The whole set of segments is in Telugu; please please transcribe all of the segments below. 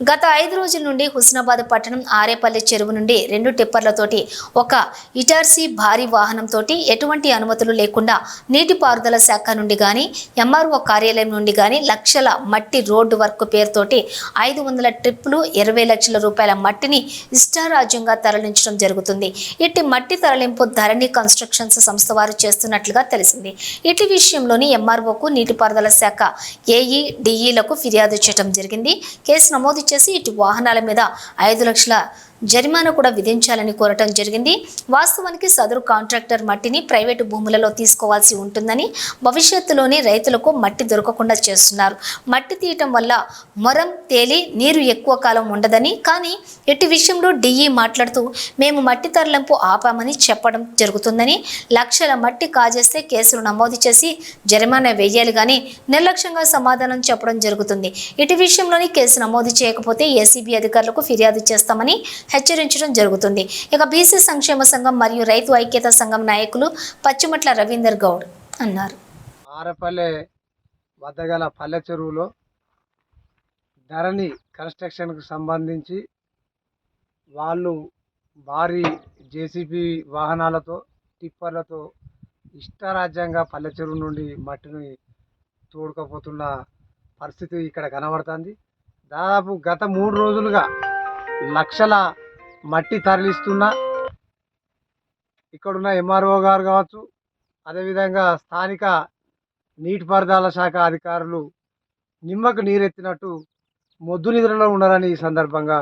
గత ఐదు రోజుల నుండి హుస్నాబాద్ పట్టణం ఆరేపల్లి చెరువు నుండి రెండు టిప్పర్లతోటి ఒక ఇటార్సీ భారీ వాహనంతో ఎటువంటి అనుమతులు లేకుండా నీటిపారుదల శాఖ నుండి కానీ ఎంఆర్ఓ కార్యాలయం నుండి కానీ లక్షల మట్టి రోడ్డు వర్క్ పేరుతోటి ఐదు వందల ట్రిప్పులు ఇరవై లక్షల రూపాయల మట్టిని ఇష్టారాజ్యంగా తరలించడం జరుగుతుంది. ఇట్టి మట్టి తరలింపు ధరణి కన్స్ట్రక్షన్స్ సంస్థ వారు చేస్తున్నట్లుగా తెలిసింది. ఇటు విషయంలోని ఎంఆర్ఓకు నీటిపారుదల శాఖ ఏఈ డిఈలకు ఫిర్యాదు చేయడం జరిగింది. కేసు నమోదు చేసి ఇటు వాహనాల మీద ఐదు లక్షల జరిమానా కూడా విధించాలని కోరటం జరిగింది. వాస్తవానికి సదరు కాంట్రాక్టర్ మట్టిని ప్రైవేటు భూములలో తీసుకోవాల్సి ఉంటుందని భవిష్యత్తులోనే రైతులకు మట్టి దొరకకుండా చేస్తున్నారు. మట్టి తీయటం వల్ల మొరం తేలి నీరు ఎక్కువ కాలం ఉండదని కానీ ఎట్టి విషయంలో డిఈ మాట్లాడుతూ మేము మట్టి తరలింపు ఆపామని చెప్పడం జరుగుతుందని లక్షల మట్టి కాజేస్తే కేసులు నమోదు చేసి జరిమానా వేయాలి కానీ నిర్లక్ష్యంగా సమాధానం చెప్పడం జరుగుతుంది. ఇటు విషయంలోని కేసు నమోదు చేయకపోతే ఏసీబీ అధికారులకు ఫిర్యాదు చేస్తామని హెచ్చరించడం జరుగుతుంది. ఇక బీసీ సంక్షేమ సంఘం మరియు రైతు ఐక్యత సంఘం నాయకులు పచ్చిమట్ల రవీందర్ గౌడ్ అన్నారు. ఆరపల్లె వద్ద గల పల్లె చెరువులో ధరణి కన్స్ట్రక్షన్కు సంబంధించి వాళ్ళు భారీ జేసీబీ వాహనాలతో టిప్పర్లతో ఇష్టారాజ్యంగా పల్లె చెరువు నుండి మట్టిని తోడుకపోతున్న పరిస్థితి ఇక్కడ కనబడుతుంది. దాదాపు గత మూడు రోజులుగా లక్షల మట్టి తరలిస్తున్న. ఇక్కడున్న ఎంఆర్ఓ గారు కావచ్చు అదేవిధంగా స్థానిక నీటిపారుదల శాఖ అధికారులు నిమ్మకు నీరెత్తినట్టు మొద్దు నిద్రలో ఉన్నారని ఈ సందర్భంగా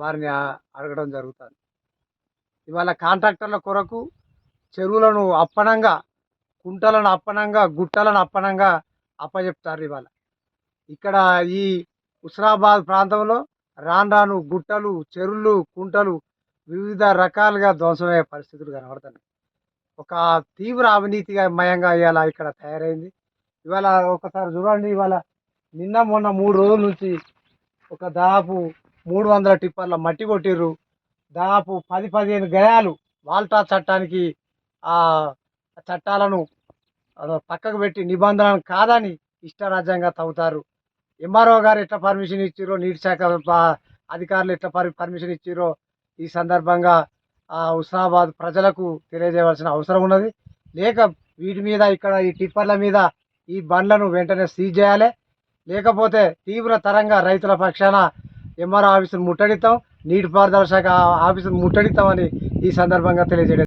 వారిని అడగడం జరుగుతుంది. ఇవాళ కాంట్రాక్టర్ల కొరకు చెరువులను అప్పనంగా కుంటలను అప్పనంగా గుట్టలను అప్పనంగా అప్పచెప్తారు ఇవాళ. ఇక్కడ ఈ హుస్నాబాద్ ప్రాంతంలో రాను రాను గుట్టలు చెరువులు కుంటలు వివిధ రకాలుగా ధ్వంసమయ్యే పరిస్థితులు కనబడుతున్నాయి ఒక తీవ్ర అవినీతిగా మయంగా ఇవాళ ఇక్కడ తయారైంది. ఇవాళ ఒకసారి చూడండి ఇవాళ నిన్న మొన్న మూడు రోజుల నుంచి ఒక దాదాపు మూడు వందల టిప్పర్ల మట్టి కొట్టిర్రు. దాదాపు పది పదిహేను గయాలు వాల్టా చట్టానికి ఆ చట్టాలను పక్కకు పెట్టి నిబంధనలు కాదని ఇష్టరాజ్యంగా తవ్వుతారు. ఎంఆర్ఓ గారు ఎట్లా పర్మిషన్ ఇచ్చిరో నీటి శాఖ అధికారులు ఎట్లా పర్ పర్మిషన్ ఇచ్చిరో ఈ సందర్భంగా హుస్నాబాద్ ప్రజలకు తెలియజేయవలసిన అవసరం ఉన్నది. లేక వీటి మీద ఇక్కడ ఈ టిప్పర్ల మీద ఈ బండ్లను వెంటనే సీజ్ చేయాలి. లేకపోతే తీవ్ర తరంగా రైతుల పక్షాన ఎంఆర్ఓ ఆఫీసును ముట్టడిస్తాం నీటిపారుదల శాఖ ఆఫీసును ముట్టడిస్తామని ఈ సందర్భంగా తెలియజేయడం